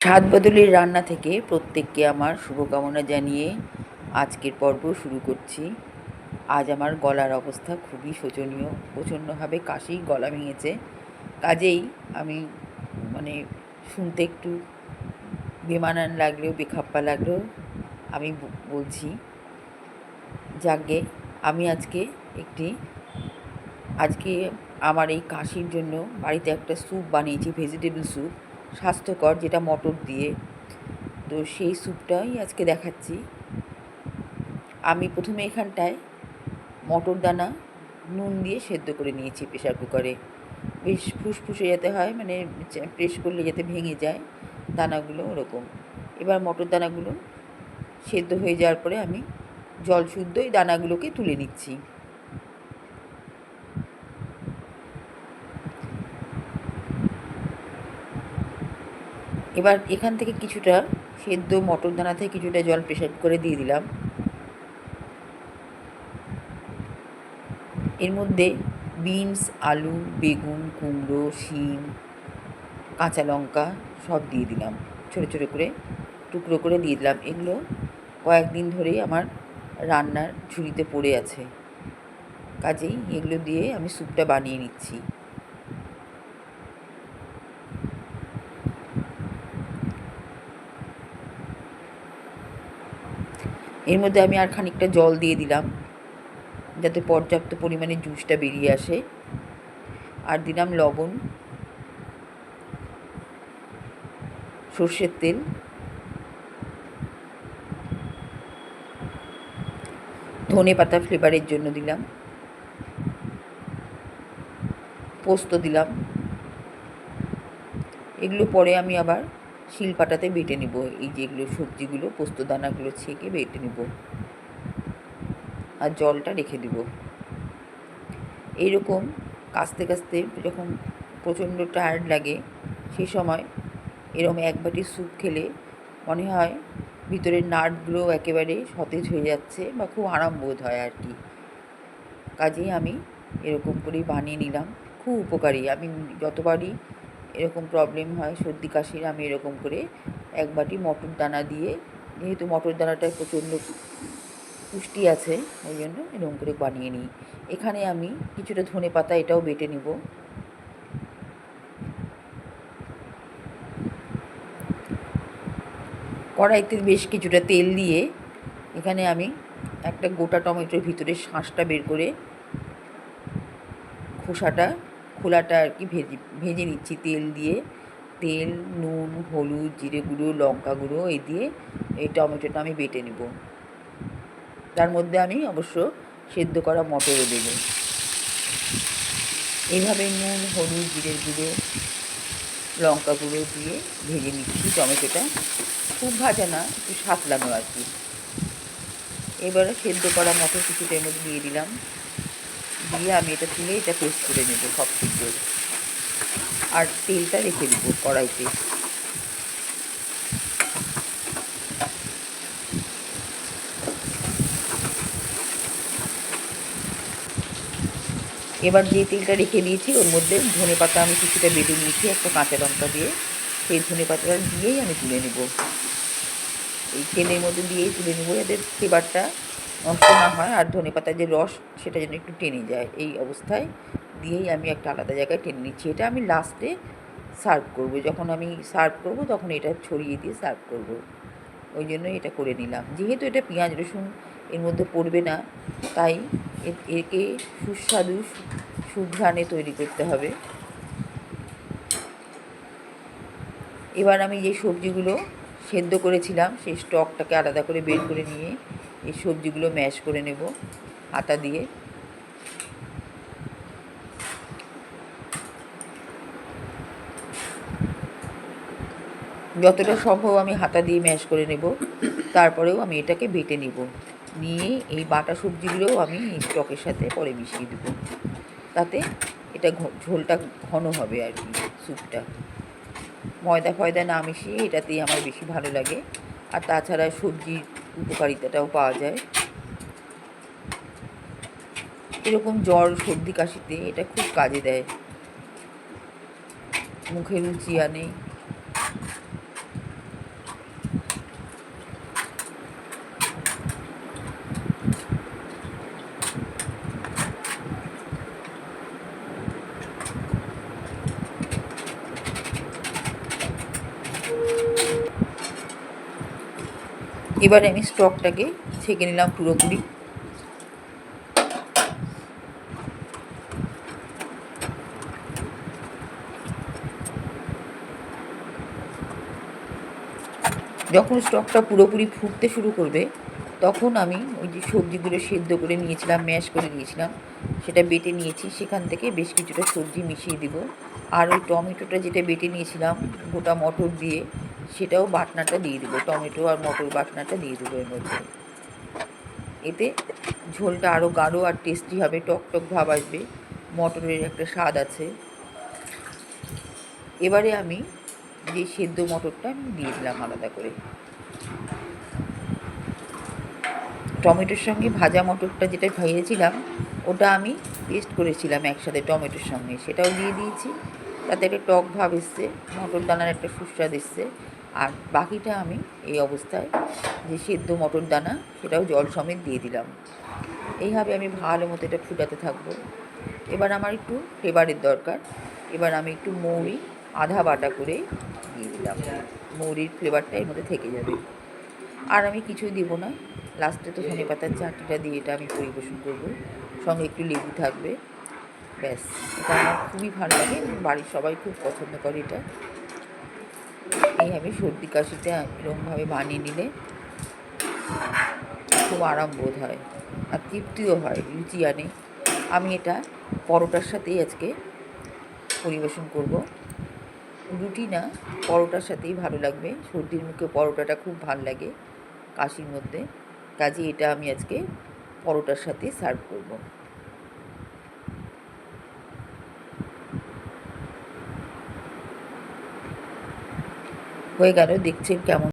স্বাদ বদলের রান্না থেকে প্রত্যেককে আমার শুভকামনা জানিয়ে আজকের পর্ব শুরু করছি। আজ আমার গলার অবস্থা খুবই শোচনীয়, প্রচণ্ডভাবে কাশি, গলা ভেঙেছে। কাজেই আমি মানে শুনতে একটু বেমানান লাগলেও, বেখাপ্পা লাগলেও আমি বলছি, যাকে আমি আজকে একটি, আজকে আমার এই কাশির জন্য বাড়িতে একটা স্যুপ বানিয়েছি, ভেজিটেবল স্যুপ। স্বাস্থ্যকর যেটা মটর দিয়ে। তো সেই স্যুপটাই আজকে দেখাচ্ছি। আমি প্রথমে এখানটায় মটর দানা, নুন দিয়ে সেদ্ধ করে নিয়েছি প্রেশার কুকারে। বেশ ফুসফুসে যেতে হয় মানে প্রেস করলে যাতে ভেঙে যায়, দানাগুলো ওরকম। এবার মটর দানাগুলো সেদ্ধ হয়ে যাওয়ার পরে আমি জল শুদ্ধ এই দানাগুলোকে তুলে নিচ্ছি। এবার এখান থেকে কিছুটা সেদ্ধ মটর দানা থেকে কিছুটা জল প্রেশার করে দিয়ে দিলাম। এর মধ্যে বিনস, আলু, বেগুন, কুমড়ো, শিম, কাঁচা লঙ্কা সব দিয়ে দিলাম। ছোটো ছোটো করে টুকরো করে দিয়ে দিলাম। এগুলো কয়েকদিন ধরেই আমার রান্নার ঝুড়িতে পড়ে আছে। কাজেই এগুলো দিয়ে আমি স্যুপটা বানিয়ে নিচ্ছি। এর মধ্যে আমি আর খানিকটা জল দিয়ে দিলাম, যাতে পর্যাপ্ত পরিমাণে জুসটা বেরিয়ে আসে। আর দিলাম লবণ, সর্ষের তেল। ধনে পাতা ফ্লেভারের জন্য দিলাম। পোস্ত দিলাম। এগুলো পরে আমি আবার শিলপাটাতে বেটে নেব। এই যেগুলো সবজিগুলো, পোস্ত দানাগুলো ছেঁকে বেটে নেব। আর জলটা রেখে দেব। এইরকম কাস্তে কাস্তে যখন প্রচণ্ড টায়ার্ড লাগে সেই সময় এরকম এক বাটি স্যুপ খেলে মনে হয় ভিতরের নার্ভগুলো একেবারে সতেজ হয়ে যাচ্ছে বা খুব আরাম বোধ হয় আর কি। কাজেই আমি এরকম করেই বানিয়ে নিলাম। খুব উপকারী। আমি যতবারই এরকম প্রবলেম হয়, সর্দি কাশির আমি এরকম করে এক বাটি মটর দানা দিয়ে, যেহেতু মটর দানাটায় প্রচণ্ড পুষ্টি আছে, ওই জন্য এরকম করে বানিয়ে নিই। এখানে আমি কিছুটা ধনে পাতা এটাও বেটে নিব। কড়াইতে বেশ কিছুটা তেল দিয়ে এখানে আমি একটা গোটা টমেটোর ভিতরে শাঁসটা বের করে খোসাটা খোলাটা আর কি ভেজে ভেজে নিচ্ছি। তেল দিয়ে, তেল, নুন, হলুদ, জিরে গুঁড়ো, লঙ্কা গুঁড়ো এই দিয়ে এই টমেটোটা আমি বেটে নেব। তার মধ্যে আমি অবশ্য সেদ্ধ করা মটরও দেব। এইভাবে নুন, হলুদ জিরের গুঁড়ো, লঙ্কা গুঁড়ো দিয়ে ভেজে নিচ্ছি টমেটোটা। খুব ভাজা না, একটু সাতলানো আর কি। এবারে সেদ্ধ করা মটর কিছুটা এর মধ্যে দিয়ে দিলাম। দিয়ে আমি এটা তুলে এটা পেস্ট করে নেব সব কিছু আর তেলটা রেখে দেবো কড়াইতে। এবার যে তেলটা রেখে দিয়েছি, ওর মধ্যে ধনে পাতা আমি কিছুটা বেটে নিয়েছি, একটা কাঁচা লঙ্কা দিয়ে। সেই ধনে পাতাটা দিয়েই আমি তুলে নেব। এই তেলের মধ্যে দিয়েই তুলে নেব এদের ফ্লেভারটা নষ্ট না হয় আর ধনে পাতার যে রস, সেটা যেন একটু টেনে যায়। এই অবস্থায় দিয়েই আমি একটা আলাদা জায়গায় টেনে নিচ্ছি। এটা আমি লাস্টে সার্ভ করব। যখন আমি সার্ভ করব, তখন এটা ছড়িয়ে দিয়ে সার্ভ করব। ওই জন্য এটা করে নিলাম। যেহেতু এটা পেঁয়াজ, রসুন এর মধ্যে পড়বে না, তাই একে সুস্বাদু সুঘ্রাণে তৈরি করতে হবে। এবার আমি যে সবজিগুলো সেদ্ধ করেছিলাম, সেই স্টকটাকে আলাদা করে বের করে নিয়ে এই সবজিগুলো ম্যাশ করে নেব আটা দিয়ে। যতটা সম্ভব আমি হাতা দিয়ে ম্যাশ করে নেব, তারপরেও আমি এটাকে বেটে নেব। নিয়ে এই বাটা সবজিগুলোও আমি স্টকের সাথে পরে মিশিয়ে দেব। তাতে এটা ঝোলটা ঘন হবে আর কি, স্যুপটা। ময়দা ফয়দা না মিশিয়ে এটাতেই আমার বেশি ভালো লাগে। আর তাছাড়া সবজির উপকারিতাটাও পাওয়া যায়। এরকম জ্বর সর্দি কাশিতে এটা খুব কাজে দেয়। মুখে রুচি আনে। এবারে আমি স্টকটাকে ছেঁকে নিলাম পুরোপুরি। যখন স্টকটা পুরোপুরি ফুটতে শুরু করবে, তখন আমি ওই যে সবজিগুলো সেদ্ধ করে নিয়েছিলাম, ম্যাশ করে নিয়েছিলাম, সেটা বেটে নিয়েছি। সেখান থেকে বেশ কিছুটা সবজি মিশিয়ে দিব। আর ওই টমেটোটা যেটা বেটে নিয়েছিলাম, গোটা মটর দিয়ে সেটাও বাটনাটা দিয়ে দেবো, টমেটো আর মটর বাটনাটা দিয়ে দেবো এর মধ্যে। এতে ঝোলটা আরও গাঢ় আর টেস্টি হবে, টক টক ভাব আসবে, মটরের একটা স্বাদ আছে। এবারে আমি যে সেদ্ধ মটরটা আমি দিয়ে দিলাম আলাদা করে। টমেটোর সঙ্গে ভাজা মটরটা যেটা ভেজেছিলাম, ওটা আমি পেস্ট করেছিলাম একসাথে টমেটোর সঙ্গে। সেটাও দিয়ে দিয়েছি, তাতে একটা টক ভাব এসছে, মটর দানার একটা সুস্বাদ এসছে। আর বাকিটা আমি এই অবস্থায় যে সেদ্ধ মটর দানা, সেটাও জল সমেত দিয়ে দিলাম। এইভাবে আমি ভালো মতো এটা ফুটাতে থাকব। এবার আমার একটু ফ্লেভারের দরকার। এবার আমি একটু মৌরি, আধা বাটা করে দিয়ে দিলাম। মৌরির ফ্লেভারটা এর মধ্যে থেকে যাবে। আর আমি কিছুই দেবো না। লাস্টে তো ধনে পাতার চাটনিটা দিয়ে এটা আমি পরিবেশন করব। সঙ্গে একটু লেবু থাকবে। ব্যাস, এটা আমার খুবই ভালো লাগে। বাড়ির সবাই খুব পছন্দ করে এটা। এইভাবে সর্দি কাশিতে এরকমভাবে বানিয়ে নিলে খুব আরাম বোধ হয় আর তৃপ্তিও হয়, রুচি আনে। আমি এটা পরোটার সাথেই আজকে পরিবেশন করব। রুটি না, পরোটার সাথেই ভালো লাগবে। সর্দির মুখে পরোটাটা খুব ভালো লাগে কাশির মধ্যে। কাজে এটা আমি আজকে পরোটার সাথে সার্ভ করব। হয়ে গেল দেখছেন কেমন